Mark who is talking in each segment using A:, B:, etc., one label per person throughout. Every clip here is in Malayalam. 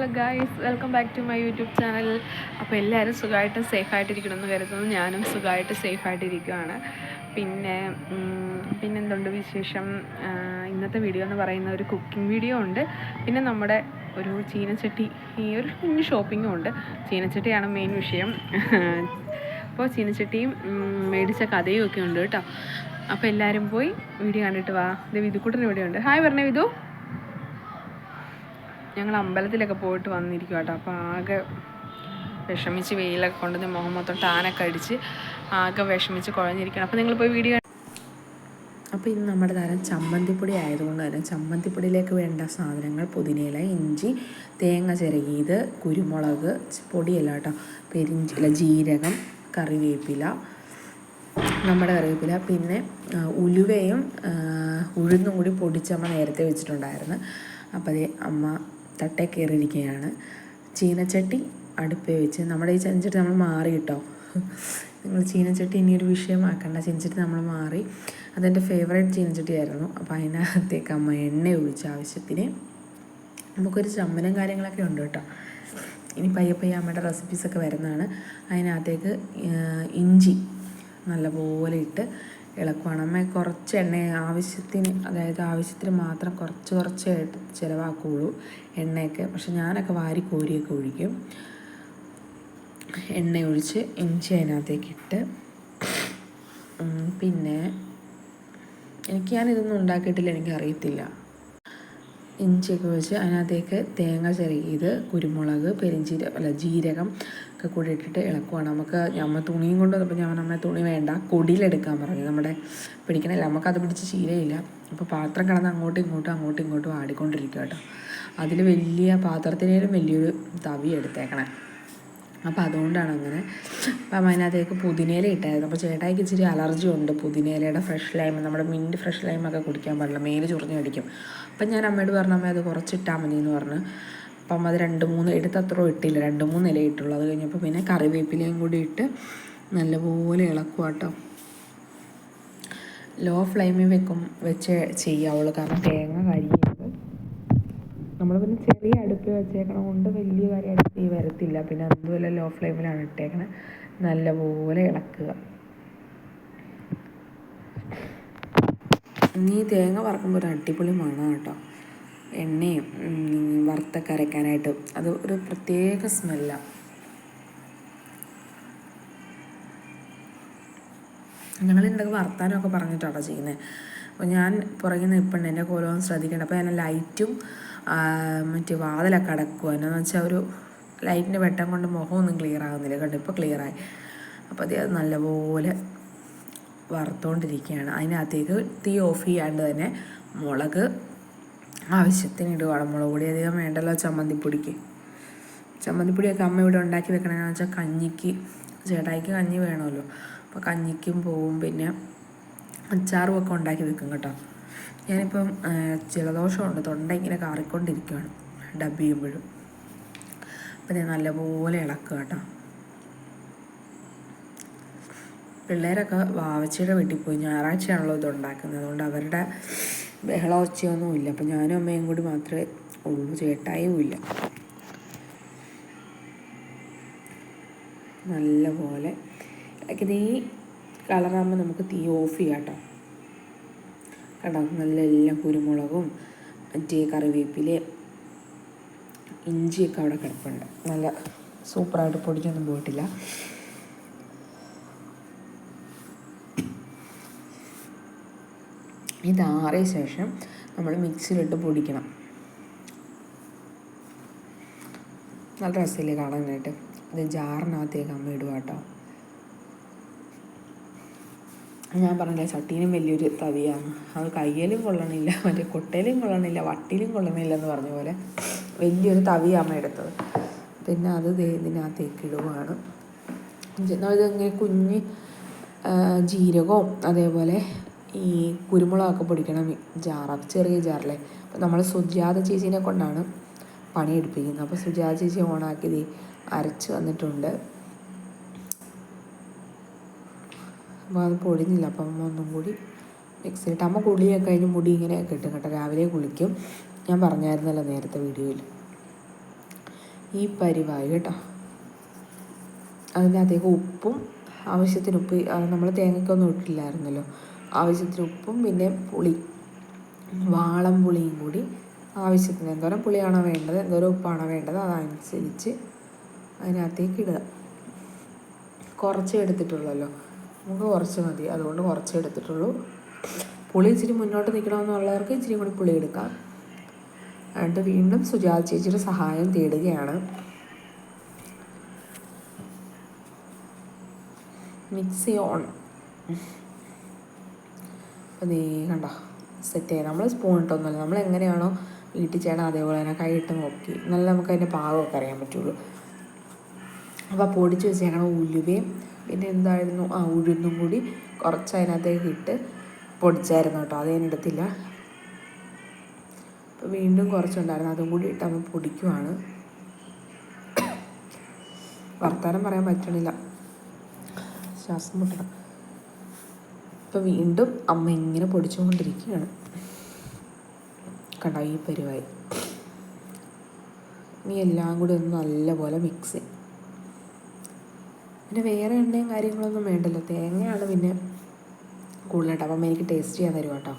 A: Hello guys welcome back to my YouTube channel. അപ്പോൾ എല്ലാവരും സുഖമായിട്ട് സേഫായിട്ടിരിക്കണമെന്ന് കരുതുന്നു. ഞാനും സുഖമായിട്ട് സേഫായിട്ടിരിക്കുകയാണ് പിന്നെ പിന്നെ പിന്നെന്തുണ്ട് വിശേഷം? ഇന്നത്തെ വീഡിയോ എന്ന് പറയുന്ന ഒരു കുക്കിംഗ് വീഡിയോ ഉണ്ട്. പിന്നെ നമ്മുടെ ഒരു ചീനച്ചട്ടി ഈ ഒരു കുഞ്ഞ് ഷോപ്പിങ്ങും ഉണ്ട്. ചീനച്ചട്ടിയാണ് മെയിൻ വിഷയം. അപ്പോൾ ചീനച്ചട്ടിയും മേടിച്ച കഥയും ഒക്കെ ഉണ്ട് കേട്ടോ. അപ്പോൾ എല്ലാവരും പോയി വീഡിയോ കണ്ടിട്ട് വാ. ഇത് വിധുക്കുട്ടൻ ഇവിടെ ഉണ്ട്. ഹായ് പറഞ്ഞേ വിധു. ഞങ്ങൾ അമ്പലത്തിലൊക്കെ പോയിട്ട് വന്നിരിക്കും കേട്ടോ അപ്പോൾ ആകെ വിഷമിച്ച് വെയിലൊക്കെ കൊണ്ടുവന്ന് മുഖം മൊത്തം ടാനൊക്കെ അടിച്ച് ആകെ വിഷമിച്ച് കുഴഞ്ഞിരിക്കണം അപ്പോൾ നിങ്ങൾ പോയി വീഡിയോ
B: അപ്പോൾ ഇന്ന് നമ്മുടെ താരം ചമ്മന്തിപ്പൊടി ആയതുകൊണ്ട് തന്നെ ചമ്മന്തിപ്പൊടിയിലേക്ക് വേണ്ട സാധനങ്ങൾ പുതിനയില ഇഞ്ചി തേങ്ങ ചിരകിയത് കുരുമുളക് പൊടിയല്ല കേട്ടോ. പെരിഞ്ചി അല്ല ജീരകം കറിവേപ്പില നമ്മുടെ കറിവേപ്പില പിന്നെ ഉലുവയും ഉഴുന്നും കൂടി പൊടിച്ചമ്മ നേരത്തെ വെച്ചിട്ടുണ്ടായിരുന്നു. അപ്പോൾ അതേ അമ്മ തട്ടേ കയറിയിരിക്കുകയാണ് ചീനച്ചട്ടി അടുപ്പേ വെച്ച് നമ്മുടെ ഈ ചീനച്ചട്ടി നമ്മൾ മാറി കേട്ടോ. നിങ്ങൾ ചീനച്ചട്ടി ഇനിയൊരു വിഷയമാക്കേണ്ട. ചീനച്ചട്ടി നമ്മൾ മാറി. അതെന്റെ ഫേവറേറ്റ് ചീനച്ചട്ടി ആയിരുന്നു. അപ്പോൾ അതിനകത്തേക്ക് അമ്മ എണ്ണ ഒഴിച്ച ആവശ്യത്തിന് നമുക്കൊരു ചമ്മനും കാര്യങ്ങളൊക്കെ ഉണ്ട് കേട്ടോ. ഇനി പയ്യെ പയ്യെ അമ്മയുടെ റെസിപ്പീസൊക്കെ വരുന്നതാണ്. അതിനകത്തേക്ക് ഇഞ്ചി നല്ലപോലെ ഇട്ട് ഇളക്കുവാണ് അമ്മ കുറച്ച് എണ്ണ ആവശ്യത്തിന് അതായത് ആവശ്യത്തിന് മാത്രം കുറച്ച് കുറച്ച് ചിലവാക്കുകയുള്ളൂ എണ്ണയൊക്കെ. പക്ഷെ ഞാനൊക്കെ വാരി കോരിയൊക്കെ ഒഴിക്കും. എണ്ണ ഒഴിച്ച് ഇഞ്ചി അതിനകത്തേക്ക് ഇട്ട് പിന്നെ എനിക്ക് ഞാനിതൊന്നും ഉണ്ടാക്കിയിട്ടില്ല എനിക്കറിയത്തില്ല. ഇഞ്ചിയൊക്കെ വെച്ച് അതിനകത്തേക്ക് തേങ്ങ ചിരകിയത് കുരുമുളക് പെരിഞ്ചീര അല്ല ജീരകം ഒക്കെ കൂടി ഇട്ടിട്ട് ഇളക്കുവാണ്. നമുക്ക് നമ്മൾ തുണിയും കൊണ്ട് വന്നപ്പോൾ ഞാൻ നമ്മളെ തുണി വേണ്ട. കൊടിയിലെടുക്കാൻ പറഞ്ഞു. നമ്മുടെ പിടിക്കണമില്ല നമുക്കത് പിടിച്ച് ശീലമില്ല. അപ്പോൾ പാത്രം കിടന്ന് അങ്ങോട്ടും ഇങ്ങോട്ടും അങ്ങോട്ടും ഇങ്ങോട്ടും ആടിക്കൊണ്ടിരിക്കുക കേട്ടോ അതിൽ വലിയ പാത്രത്തിനേലും വലിയൊരു തവി എടുത്തേക്കണേ. അപ്പോൾ അതുകൊണ്ടാണ് അങ്ങനെ. അപ്പം അതിനകത്തേക്ക് പുതിനയില ഇട്ടായിരുന്നു. അപ്പോൾ ചേട്ടായിക്ക് ഇച്ചിരി അലർജി ഉണ്ട്. പുതിനയിലയുടെ ഫ്രഷ് ലൈം നമ്മുടെ മിന്റ് ഫ്രഷ് ലൈമൊക്കെ കുടിക്കാൻ പാടില്ല. മേൽ ചൊറിഞ്ഞ് കടിക്കും. അപ്പം ഞാൻ അമ്മയോട് പറഞ്ഞു അമ്മ അത് കുറച്ചിട്ടാൽ മതി എന്ന് പറഞ്ഞ്. അപ്പം അത് രണ്ട് മൂന്ന് എടുത്തത്രോ ഇട്ടില്ല. രണ്ട് മൂന്ന് ഇല ഇട്ടുള്ളൂ. അത് കഴിഞ്ഞപ്പോൾ പിന്നെ കറിവേപ്പിലയും കൂടി ഇട്ട് നല്ലപോലെ ഇളക്കുക കേട്ടോ ലോ ഫ്ലെയിമിൽ വെക്കും വെച്ച് ചെയ്യാവുള്ളൂ. കാരണം തേങ്ങ നമ്മൾ പിന്നെ ചെറിയ അടുപ്പ് വെച്ചേക്കണ കൊണ്ട് വലിയ കാര്യമായിട്ട് തീ വരത്തില്ല. പിന്നെ അതുപോലെ ലോ ഫ്ലെയിമിലാണ് ഇട്ടേക്കണത് നല്ലപോലെ ഇളക്കുക. ഇനി തേങ്ങ വറക്കുമ്പോൾ ഒരു അടിപൊളി മണം കേട്ടോ എണ്ണയും വറുത്ത വറുത്തൊക്കെ അരയ്ക്കാനായിട്ട് അത് ഒരു പ്രത്യേക സ്മെല്ലാണ് ഞങ്ങൾ ഇതിന്റെയൊക്കെ വറുത്താനൊക്കെ പറഞ്ഞിട്ടാണ് ചെയ്യുന്നത് അപ്പോൾ ഞാൻ പുറകിൽ നിൽപ്പുണ്ട് എന്റെ കോലമൊന്നും ശ്രദ്ധിക്കേണ്ട. അപ്പോൾ ഞാൻ ലൈറ്റും മറ്റേ വാതിലൊക്കെ അടക്കുക എന്നു വെച്ചാൽ ഒരു ലൈറ്റിന്റെ വെട്ടം കൊണ്ട് മുഖമൊന്നും ക്ലിയർ ആകുന്നില്ല. കണ്ടു? ഇപ്പോൾ ക്ലിയറായി അപ്പോൾ അത് നല്ലപോലെ വറുത്തുകൊണ്ടിരിക്കുകയാണ് അതിനകത്തേക്ക് തീ ഓഫ് ചെയ്യാണ്ട് തന്നെ മുളക് ആവശ്യത്തിന് ഇടുകയാണ് മുളക് പൊടി അധികം വേണ്ടല്ലോ ചമ്മന്തിപ്പൊടിക്ക്. ചമ്മന്തിപ്പൊടിയൊക്കെ അമ്മ ഇവിടെ ഉണ്ടാക്കി വെക്കണമെന്ന് വെച്ചാൽ കഞ്ഞിക്ക് ചേട്ടായിക്ക് കഞ്ഞി വേണമല്ലോ. അപ്പോൾ കഞ്ഞിക്കും പോവും പിന്നെ അച്ചാറും ഒക്കെ ഉണ്ടാക്കി വെക്കും കേട്ടോ. ഞാനിപ്പം ജലദോഷമുണ്ട്. തൊണ്ട ഇങ്ങനെ കാറിക്കൊണ്ടിരിക്കുകയാണ് ഡബ് ചെയ്യുമ്പോഴും. അപ്പം ഞാൻ നല്ലപോലെ ഇളക്കുക കേട്ടോ പിള്ളേരൊക്കെ വാവച്ചയുടെ വീട്ടിൽ പോയി ഞായറാഴ്ചയാണല്ലോ ഇത് ഉണ്ടാക്കുന്നത് അതുകൊണ്ട് അവരുടെ ബഹളോച്ചയൊന്നും ഇല്ല അപ്പം ഞാനും അമ്മയും കൂടി മാത്രമേ ഉള്ളൂ. ചേട്ടായും ഇല്ല നല്ലപോലെ ഇളക്കി. തീ കളറാകുമ്പോൾ നമുക്ക് തീ ഓഫ് ചെയ്യാം കേട്ടോ. കണ്ടോ നല്ല എല്ലാം കുരുമുളകും മറ്റേ കറിവേപ്പില ഇഞ്ചിയൊക്കെ അവിടെ കിടപ്പുണ്ട്. നല്ല സൂപ്പറായിട്ട് പൊടിച്ചൊന്നും പോയിട്ടില്ല. ഇതാറിയ ശേഷം നമ്മൾ മിക്സിയിലിട്ട് പൊടിക്കണം. നല്ല രസമില്ലേ കാണാനായിട്ട്. ഇത് ജാറിനകത്തേക്ക് അമ്മ ഇടുക കേട്ടോ ഞാൻ പറഞ്ഞില്ല ചട്ടീനും വലിയൊരു തവിയാണ്. അത് കയ്യിലും കൊള്ളണില്ല മറ്റേ കൊട്ടയിലും കൊള്ളണില്ല വട്ടിയിലും കൊള്ളണില്ല എന്ന് പറഞ്ഞ പോലെ വലിയൊരു തവിയാണ് എടുത്തത്. പിന്നെ അത് ഇതിനകത്തേക്ക് ഇടുവാണ്. ഇതിങ്ങനെ കുഞ്ഞ് ജീരകവും അതേപോലെ ഈ കുരുമുളകൊക്കെ പൊടിക്കണം ജാറ. ചെറിയ ജാറിലെ അപ്പോൾ നമ്മൾ സുജാത ചേച്ചീനെ കൊണ്ടാണ് പണിയെടുപ്പിക്കുന്നത്. അപ്പോൾ സുജാത ചേച്ചി ഓണാക്കി അരച്ച് വന്നിട്ടുണ്ട്. അപ്പോൾ അത് പൊടിഞ്ഞില്ല. അപ്പം അമ്മ ഒന്നും കൂടി മിക്സിയിട്ട് അമ്മ കുളിയൊക്കെ കഴിഞ്ഞ് മുടി ഇങ്ങനെ കിട്ടും കേട്ടോ. രാവിലെ കുളിക്കും. ഞാൻ പറഞ്ഞായിരുന്നല്ലോ നേരത്തെ വീഡിയോയിൽ. ഈ പരിവായി കേട്ടോ. അതിനകത്തേക്ക് ഉപ്പും ആവശ്യത്തിന് ഉപ്പ് നമ്മൾ തേങ്ങയ്ക്കൊന്നും ഇട്ടില്ലായിരുന്നല്ലോ. ആവശ്യത്തിന് ഉപ്പും പിന്നെ പുളി. വാളം പുളിയും കൂടി ആവശ്യത്തിന്. എന്തോരം പുളിയാണോ വേണ്ടത് എന്തോരം ഉപ്പാണോ വേണ്ടത് അതനുസരിച്ച് അതിനകത്തേക്ക് ഇടുക. കുറച്ച് എടുത്തിട്ടുള്ളല്ലോ. നമുക്ക് കുറച്ച് മതി. അതുകൊണ്ട് കുറച്ച് എടുത്തിട്ടുള്ളൂ. പുളി ഇച്ചിരി മുന്നോട്ട് നിൽക്കണമെന്നുള്ളവർക്ക് ഇച്ചിരി കൂടി പുളി എടുക്കാം. എന്നിട്ട് വീണ്ടും സുജാത ചേച്ചിയുടെ സഹായം തേടുകയാണ്. മിക്സി ഓൺ അപ്പം നീ കണ്ട? സെറ്റ് ചെയ്യാം നമ്മൾ സ്പൂൺ ഇട്ടൊന്നുമല്ല. നമ്മൾ എങ്ങനെയാണോ വീട്ടിൽ ചെയ്യണം അതേപോലെ തന്നെ കൈയിട്ട് നോക്കി. നല്ല നമുക്ക് അതിന്റെ പാകമൊക്കെ അറിയാൻ പറ്റുള്ളൂ. അപ്പോൾ പൊടിച്ച് വെച്ചേക്കണ ഉലുവയും പിന്നെ എന്തായിരുന്നു? ആ ഉഴുന്നും കൂടി കുറച്ച് അതിനകത്തേക്ക് ഇട്ട് പൊടിച്ചായിരുന്നു കേട്ടോ. അത് ഞാൻ എടുത്തില്ല. അപ്പോൾ വീണ്ടും കുറച്ചുണ്ടായിരുന്നു. അതും കൂടി ഇട്ട് നമ്മൾ പൊടിക്കുവാണ്. വർത്താനം പറയാൻ പറ്റണില്ല. ശ്വാസം മുട്ടണം. ഇപ്പം വീണ്ടും അമ്മ ഇങ്ങനെ പൊടിച്ചുകൊണ്ടിരിക്കുകയാണ്. കണ്ടോ ഈ പരിവായി ഇനി എല്ലാം കൂടി ഒന്ന് നല്ലപോലെ മിക്സ് ചെയ്യും. പിന്നെ വേറെ എണ്ണയും കാര്യങ്ങളൊന്നും വേണ്ടല്ലോ. തേങ്ങയാണ് പിന്നെ കൂടുതലായിട്ട്. അപ്പം എനിക്ക് ടേസ്റ്റ് ചെയ്യാൻ തരും കേട്ടോ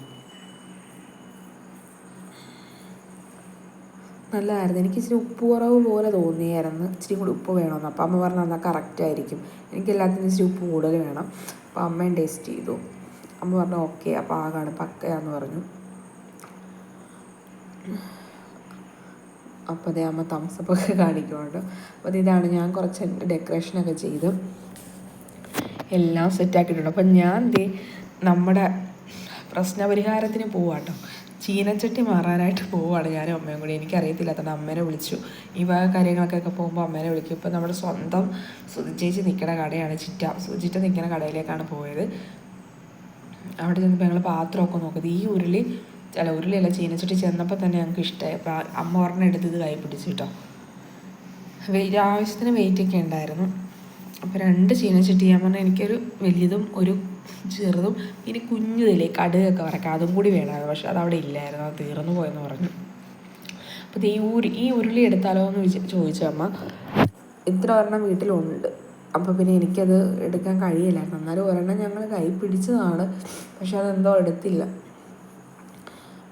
B: നല്ലതായിരുന്നു. എനിക്ക് ഇച്ചിരി ഉപ്പ് കുറവ് പോലെ തോന്നിയായിരുന്നു. ഇച്ചിരി കൂടി ഉപ്പ് വേണമെന്ന്. അപ്പം അമ്മ പറഞ്ഞു എന്നാൽ കറക്റ്റ് ആയിരിക്കും. എനിക്ക് എല്ലാത്തിനും ഇച്ചിരി ഉപ്പ് കൂടുതൽ വേണം. അപ്പോൾ അമ്മയും ടേസ്റ്റ് ചെയ്തു. അമ്മ പറഞ്ഞു ഓക്കെ അപ്പോൾ ആകാണ് പക്കയാന്ന് പറഞ്ഞു. അപ്പോൾ അതേ അമ്മ തംസപ്പൊക്കെ കാണിക്കുന്നുണ്ട്. അപ്പോൾ ഇതാണ് ഞാൻ കുറച്ച് ഡെക്കറേഷനൊക്കെ ചെയ്ത് എല്ലാം സെറ്റാക്കിയിട്ടുണ്ട് അപ്പം ഞാൻ ദേ നമ്മുടെ പ്രശ്നപരിഹാരത്തിന് പോവാട്ടോ. ചീനച്ചട്ടി മാറാനായിട്ട് പോവുകയാണ് ഞാനും അമ്മയും കൂടി. എനിക്കറിയത്തില്ലാത്തതുകൊണ്ട് അമ്മേനെ വിളിച്ചു. ഈ വക കാര്യങ്ങൾക്കൊക്കെ പോകുമ്പോൾ അമ്മേനെ വിളിക്കും. ഇപ്പം നമ്മുടെ സ്വന്തം സുധി ചേച്ചി നിൽക്കുന്ന കടയാണ് ചിറ്റ. സുജിറ്റ നിൽക്കുന്ന കടയിലേക്കാണ് പോയത്. അവിടെ ചെന്നപ്പോൾ ഞങ്ങൾ പാത്രമൊക്കെ നോക്കുന്നത് ഈ ഉരുളി അല്ല ഉരുളിയല്ല ചീനച്ചട്ടി ചെന്നപ്പോൾ തന്നെ ഞങ്ങൾക്ക് ഇഷ്ടമായി അപ്പോൾ അമ്മ ഒരെണ്ണം എടുത്ത് ഇത് കൈ പിടിച്ചു കേട്ടോ. വെയിറ്റ് ആവശ്യത്തിന് വെയിറ്റ് ഒക്കെ ഉണ്ടായിരുന്നു. അപ്പോൾ രണ്ട് ചീനച്ചട്ടി ഞാൻ പറഞ്ഞാൽ എനിക്കൊരു വലിയതും ഒരു ചെറുതും ഇനി കുഞ്ഞുതിലേ കടുകൊക്കെ വരക്കാം അതും കൂടി വേണമായിരുന്നു പക്ഷെ അതവിടെ ഇല്ലായിരുന്നു അത് തീർന്നു പോയെന്ന് പറഞ്ഞു. അപ്പോൾ ഈ ഉരു ഈ ഉരുളി എടുത്താലോ എന്ന് ചോദിച്ചു അമ്മ. ഇത്ര ഒരെണ്ണം വീട്ടിലുണ്ട്. അപ്പോൾ പിന്നെ എനിക്കത് എടുക്കാൻ കഴിയില്ലായിരുന്നു. എന്നാലും ഒരെണ്ണം ഞങ്ങൾ കൈ പിടിച്ചതാണ്. പക്ഷെ അതെന്തോ എടുത്തില്ല.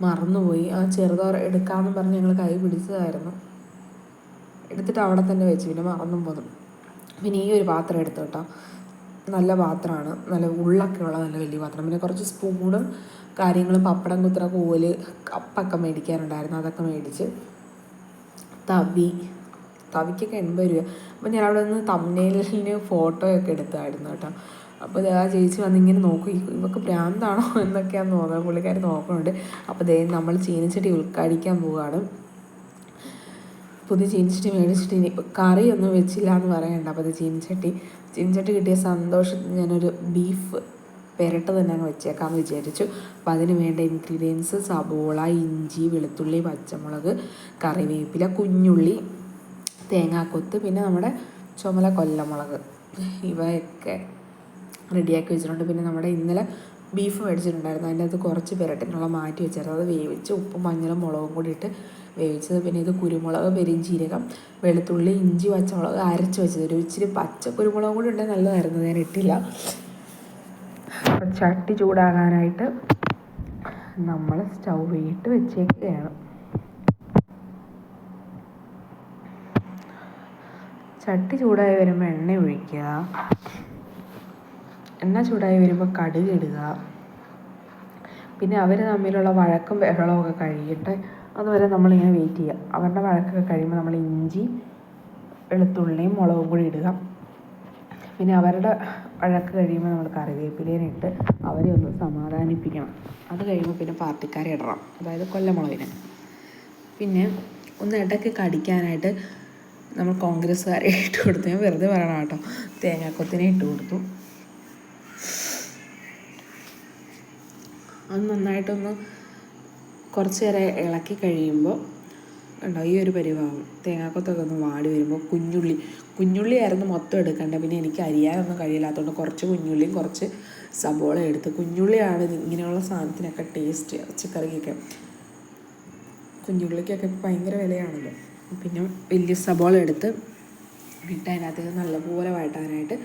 B: മറന്നുപോയി. ആ ചെറുതോറ എടുക്കാമെന്ന് പറഞ്ഞ് ഞങ്ങൾ കൈ പിടിച്ചതായിരുന്നു. എടുത്തിട്ട് അവിടെ തന്നെ വെച്ച്. പിന്നെ മറന്നും പോന്നു. പിന്നെ ഈ ഒരു പാത്രം എടുത്തു കേട്ടോ. നല്ല പാത്രമാണ്. നല്ല ഉള്ളൊക്കെ ഉള്ള നല്ല വലിയ പാത്രം. പിന്നെ കുറച്ച് സ്പൂണും കാര്യങ്ങളും പപ്പടം കുത്തുന്ന കോൽ കപ്പൊക്കെ മേടിക്കാനുണ്ടായിരുന്നു. അതൊക്കെ മേടിച്ച് തവി. തവിക്കൊക്കെ എൺപത് രൂപ. അപ്പം ഞാൻ അവിടെ നിന്ന് തമ്മനയിലിന് ഫോട്ടോയൊക്കെ എടുത്തായിരുന്നു കേട്ടോ. അപ്പോൾ ആ ചേച്ചി വന്നിങ്ങനെ നോക്കും ഇവക്ക് ഭ്രാന്താണോ? എന്നൊക്കെയാണ് തോന്നുന്നത് പുള്ളിക്കാർ നോക്കുന്നുണ്ട് അപ്പോൾ ദേ നമ്മൾ ചീനച്ചട്ടി ഉൾക്കാടിക്കാൻ പോവുകയാണ് പുതിയ ചീനച്ചട്ടി മേടിച്ചിട്ട് ഇനി കറിയൊന്നും വെച്ചില്ല എന്ന് പറയണ്ട. അപ്പോൾ അത് ചീനച്ചട്ടി ചീനച്ചട്ടി കിട്ടിയ സന്തോഷത്തിൽ ഞാനൊരു ബീഫ് പെരട്ട് തന്നെ അങ്ങ് വെച്ചേക്കാമെന്ന് വിചാരിച്ചു. അപ്പോൾ അതിന് വേണ്ട ഇൻഗ്രീഡിയൻസ് സബോള ഇഞ്ചി വെളുത്തുള്ളി പച്ചമുളക് കറിവേപ്പില കുഞ്ഞുള്ളി തേങ്ങാക്കൊത്ത് പിന്നെ നമ്മുടെ ചുമല കൊല്ലമുളക്. ഇവയൊക്കെ റെഡിയാക്കി വെച്ചിട്ടുണ്ട്. പിന്നെ നമ്മുടെ ഇന്നലെ ബീഫ് മേടിച്ചിട്ടുണ്ടായിരുന്നു. അതിന്റെ അത് കുറച്ച് പെരട്ടിനുള്ള മാറ്റി വെച്ചായിരുന്നു അത് വേവിച്ച് ഉപ്പും മഞ്ഞളും മുളകും കൂടി ഇട്ട് വേവിച്ചത്. പിന്നെ ഇത് കുരുമുളക് പെരിഞ്ചീരകം വെളുത്തുള്ളി ഇഞ്ചി പച്ചമുളക് അരച്ച് വെച്ചത്. ഒരു ഇച്ചിരി പച്ച കുരുമുളകും കൂടി ഉണ്ടെങ്കിൽ നല്ലതായിരുന്നു. ഞാൻ ഇട്ടില്ല. ചട്ടി ചൂടാകാനായിട്ട് നമ്മൾ സ്റ്റൗവിട്ട് വെച്ചേക്കുകയാണ്. ചട്ടി ചൂടായി വരുമ്പോൾ എണ്ണ ഒഴിക്കുക. എണ്ണ ചൂടായി വരുമ്പോൾ കടുക് ഇടുക. പിന്നെ അവർ തമ്മിലുള്ള വഴക്കും ബഹളമൊക്കെ കഴിയട്ടെ അതുവരെ നമ്മളിങ്ങനെ വെയിറ്റ് ചെയ്യുക. അവരുടെ വഴക്കൊക്കെ കഴിയുമ്പോൾ നമ്മൾ ഇഞ്ചി വെളുത്തുള്ളിയും മുളകും കൂടി ഇടുക. പിന്നെ അവരുടെ വഴക്ക് കഴിയുമ്പോൾ നമ്മൾ കറിവേപ്പിലേനെ ഇട്ട് അവരെ ഒന്ന് സമാധാനിപ്പിക്കണം. അത് കഴിയുമ്പോൾ പിന്നെ പാർട്ടിക്കാരെ ഇടണം. അതായത് കൊല്ലമുളകിനെ. പിന്നെ ഒന്ന് ഇടയ്ക്ക് കടിക്കാനായിട്ട് നമ്മൾ കോൺഗ്രസ്സുകാരെ ഇട്ട് കൊടുത്തു. ഞാൻ വെറുതെ പറയണം കേട്ടോ. തേങ്ങാക്കൊത്തിനെ ഇട്ട് കൊടുത്തു. അത് നന്നായിട്ടൊന്ന് കുറച്ച് നേരം ഇളക്കി കഴിയുമ്പോൾ കണ്ടോ ഈ ഒരു പരിഭാവം തേങ്ങാക്കൊത്തൊക്കെ ഒന്ന് വാടി വരുമ്പോൾ കുഞ്ഞുള്ളി കുഞ്ഞുള്ളി ആയിരുന്നു മൊത്തം എടുക്കേണ്ടത്. പിന്നെ എനിക്ക് അരിയാനൊന്നും കഴിയില്ലാത്തതുകൊണ്ട് കുറച്ച് കുഞ്ഞുള്ളിയും കുറച്ച് സബോള എടുത്ത് കുഞ്ഞുള്ളിയാണ് ഇങ്ങനെയുള്ള സാധനത്തിനൊക്കെ ടേസ്റ്റ് ഇറച്ചിക്കറിക്കൊക്കെ കുഞ്ഞുള്ളിക്കൊക്കെ ഭയങ്കര വിലയാണല്ലോ. പിന്നെ വലിയ സബോള എടുത്ത് ഇട്ട് അതിനകത്തേക്ക് നല്ലപോലെ വഴട്ടാനായിട്ട്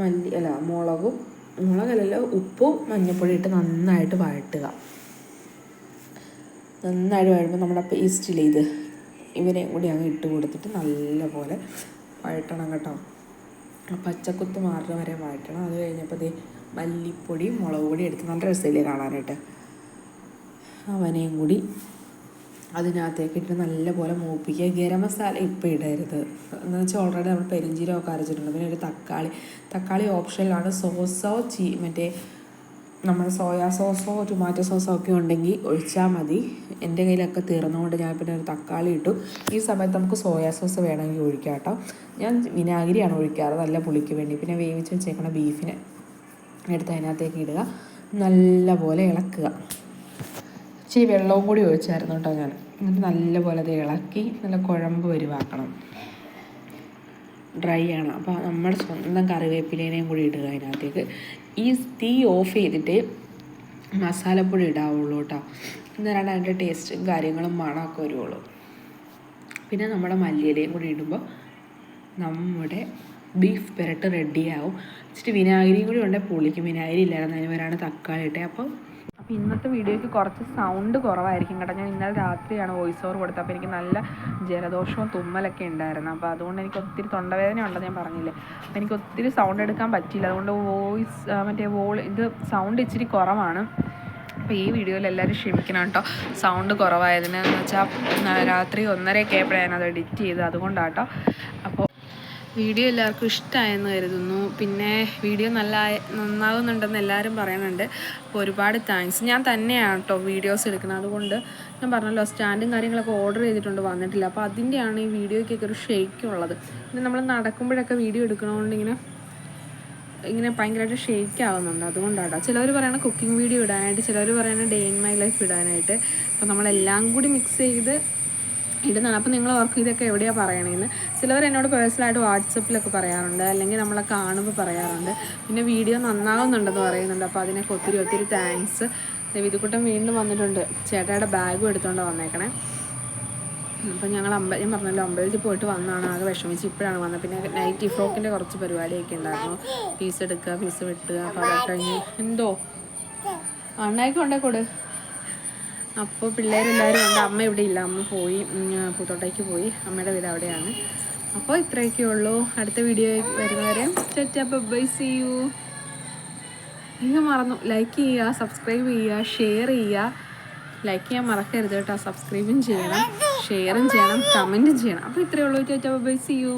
B: മല്ലി അല്ല മുളകും മുളകല്ലല്ലോ ഉപ്പും മഞ്ഞൾപ്പൊടി ഇട്ട് നന്നായിട്ട് വഴട്ടുക. നന്നായിട്ട് വഴറ്റുമ്പോൾ നമ്മുടെ പേസ്റ്റിൽ ഇത്? ഇവരെയും കൂടി അങ്ങ് ഇട്ട് കൊടുത്തിട്ട് നല്ലപോലെ വഴട്ടണം കേട്ടോ. പച്ചക്കുത്ത് മാറുന്ന വരെ വഴറ്റണം. അത് കഴിഞ്ഞപ്പോൾ ദേ മല്ലിപ്പൊടി മുളക് പൊടി എടുത്ത് നല്ല രസമില്ലേ കാണാനായിട്ട്. അവനെയും കൂടി അതിനകത്തേക്ക് ഇട്ട് നല്ലപോലെ മൂപ്പിക്കുക. ഗരം മസാല ഇപ്പം ഇടരുത്. എന്ന് വെച്ചാൽ ഓൾറെഡി നമ്മൾ പെരിഞ്ചീരമൊക്കെ അരച്ചിട്ടുണ്ട്. പിന്നെ ഒരു തക്കാളി. തക്കാളി ഓപ്ഷനിലാണ് സോസോ ചീ മറ്റേ നമ്മൾ സോയാ സോസോ ടൊമാറ്റോ സോസോ ഒക്കെ ഉണ്ടെങ്കിൽ ഒഴിച്ചാൽ മതി. എന്റെ കയ്യിലൊക്കെ തീർന്നുകൊണ്ട് ഞാൻ പിന്നെ ഒരു തക്കാളി ഇട്ടു. ഈ സമയത്ത് നമുക്ക് സോയാ സോസ് വേണമെങ്കിൽ ഒഴിക്കാം കേട്ടോ. ഞാൻ വിനാഗിരിയാണ് ഒഴിക്കാറ്. നല്ല പുളിക്ക് വേണ്ടി. പിന്നെ വേവിച്ച് വെച്ചേക്കണ ബീഫിനെ എടുത്ത് അതിനകത്തേക്ക് ഇടുക. നല്ലപോലെ ഇളക്കുക. ഇച്ചിരി വെള്ളവും കൂടി ഒഴിച്ചായിരുന്നു കേട്ടോ ഞാൻ. എന്നിട്ട് നല്ലപോലെ അത് ഇളക്കി നല്ല കുഴമ്പ് വരുവാക്കണം. ഡ്രൈ ആണ്. അപ്പോൾ നമ്മുടെ സ്വന്തം കറിവേപ്പിലേനെയും കൂടി ഇടുക അതിനകത്തേക്ക്. ഈ തീ ഓഫ് ചെയ്തിട്ട് മസാലപ്പൊടി ഇടാവുള്ളൂ കേട്ടോ. എന്നാലാണ് അതിന്റെ ടേസ്റ്റും കാര്യങ്ങളും മണമൊക്കെ വരുവുള്ളൂ. പിന്നെ നമ്മുടെ മല്ലിയിലയും കൂടി ഇടുമ്പോൾ നമ്മുടെ ബീഫ് പെരട്ട് റെഡിയാവും ഇച്ചിരി വിനാഗിരിയും കൂടി ഉണ്ടെങ്കിൽ പുളിക്കും വിനാഗിരി ഇല്ലായിരുന്നു. അതിന് വരാണ് തക്കാളി ഇട്ടേ. അപ്പോൾ
A: ഇന്നത്തെ വീഡിയോയ്ക്ക് കുറച്ച് സൗണ്ട് കുറവായിരിക്കും കേട്ടോ. ഞാൻ ഇന്നലെ രാത്രിയാണ് വോയിസ് ഓവർ കൊടുത്തത്. അപ്പോൾ എനിക്ക് നല്ല ജലദോഷവും തുമ്മലൊക്കെ ഉണ്ടായിരുന്നു. അപ്പോൾ അതുകൊണ്ട് എനിക്ക് ഒത്തിരി തൊണ്ടവേദന ഉണ്ടെന്ന് ഞാൻ പറഞ്ഞില്ലേ. അപ്പോൾ എനിക്ക് ഒത്തിരി സൗണ്ട് എടുക്കാൻ പറ്റിയില്ല. അതുകൊണ്ട് വോയിസ് മറ്റേ വോൾ ഇത് സൗണ്ട് ഇച്ചിരി കുറവാണ്. അപ്പോൾ ഈ വീഡിയോയിൽ എല്ലാവരും ക്ഷമിക്കണം കേട്ടോ. സൗണ്ട് കുറവായതിന് എന്ന് വെച്ചാൽ രാത്രി ഒന്നരയൊക്കെ ആയപ്പോഴാണ് അത് എഡിറ്റ് ചെയ്തത്. അതുകൊണ്ടാട്ടോ. അപ്പോൾ വീഡിയോ എല്ലാവർക്കും ഇഷ്ടമായെന്ന് കരുതുന്നു. പിന്നെ വീഡിയോ നല്ല നന്നാകുന്നുണ്ടെന്ന് എല്ലാവരും പറയുന്നുണ്ട്. അപ്പോൾ ഒരുപാട് താങ്ക്സ് ഞാൻ തന്നെയാണ് കേട്ടോ വീഡിയോസ് എടുക്കുന്നത്. അതുകൊണ്ട് ഞാൻ പറഞ്ഞല്ലോ സ്റ്റാൻഡും കാര്യങ്ങളൊക്കെ ഓർഡർ ചെയ്തിട്ടുണ്ട് വന്നിട്ടില്ല. അപ്പോൾ അതിന്റെയാണ് ഈ വീഡിയോയ്ക്കൊക്കെ ഒരു ഷേക്ക് ഉള്ളത്. പിന്നെ നമ്മൾ നടക്കുമ്പോഴൊക്കെ വീഡിയോ എടുക്കണതുകൊണ്ട് ഇങ്ങനെ ഇങ്ങനെ ഭയങ്കരമായിട്ട് ഷേക്ക് ആവുന്നുണ്ട്. അതുകൊണ്ടാണ് ചിലവർ പറയണ കുക്കിംഗ് വീഡിയോ ഇടാനായിട്ട് ചിലവർ പറയണ ഡേ ഇൻ മൈ ലൈഫ് ഇടാനായിട്ട്. അപ്പോൾ നമ്മളെല്ലാം കൂടി മിക്സ് ചെയ്ത് ഇടുന്നതാണ് അപ്പോൾ നിങ്ങൾ ഓർക്കും ഇതൊക്കെ എവിടെയാണ് പറയണേന്ന്? ചിലവർ എന്നോട് പേഴ്സണലായിട്ട് വാട്സപ്പിലൊക്കെ പറയാറുണ്ട്. അല്ലെങ്കിൽ നമ്മളെ കാണുമ്പോൾ പറയാറുണ്ട്. പിന്നെ വീഡിയോ നന്നാവുന്നുണ്ടെന്ന് പറയുന്നുണ്ട്. അപ്പോൾ അതിനൊക്കെ ഒത്തിരി ഒത്തിരി താങ്ക്സ് വിധുക്കുട്ടൻ വീണ്ടും വന്നിട്ടുണ്ട്. ചേട്ടായുടെ ബാഗും എടുത്തുകൊണ്ട് വന്നേക്കണേ. അപ്പോൾ ഞങ്ങൾ അമ്പ ഞാൻ പറഞ്ഞല്ലോ അമ്പലത്തിൽ പോയിട്ട് വന്നാണ്. ആകെ വിഷമിച്ച് ഇപ്പോഴാണ് വന്നത്. പിന്നെ നൈറ്റി ഫ്രോക്കിന്റെ കുറച്ച് പരിപാടിയൊക്കെ ഉണ്ടായിരുന്നു. പീസ് എടുക്കുക പീസ് വെട്ടുക അപ്പോൾ അതൊക്കെ എന്തോ? അണ്ണായിക്കൊണ്ടേ കൊടു. അപ്പോൾ പിള്ളേരെല്ലാവരും ഉണ്ട്. അമ്മ ഇവിടെ ഇല്ല. അമ്മ പോയി പൂത്തോട്ടയ്ക്ക് പോയി. അമ്മയുടെ വീട് അവിടെയാണ്. അപ്പോൾ ഇത്രയൊക്കെ ഉള്ളൂ. അടുത്ത വീഡിയോ വരുന്നവരെ ബൈ സി യു നിങ്ങൾ മറന്നു. ലൈക്ക് ചെയ്യുക സബ്സ്ക്രൈബ് ചെയ്യുക ഷെയർ ചെയ്യുക. ലൈക്ക് ചെയ്യാൻ മറക്കരുത് കേട്ടോ. സബ്സ്ക്രൈബും ചെയ്യണം. ഷെയറും ചെയ്യണം. കമന്റും ചെയ്യണം. അപ്പോൾ ഇത്രയേ ഉള്ളൂ ചേച്ചാ. By C U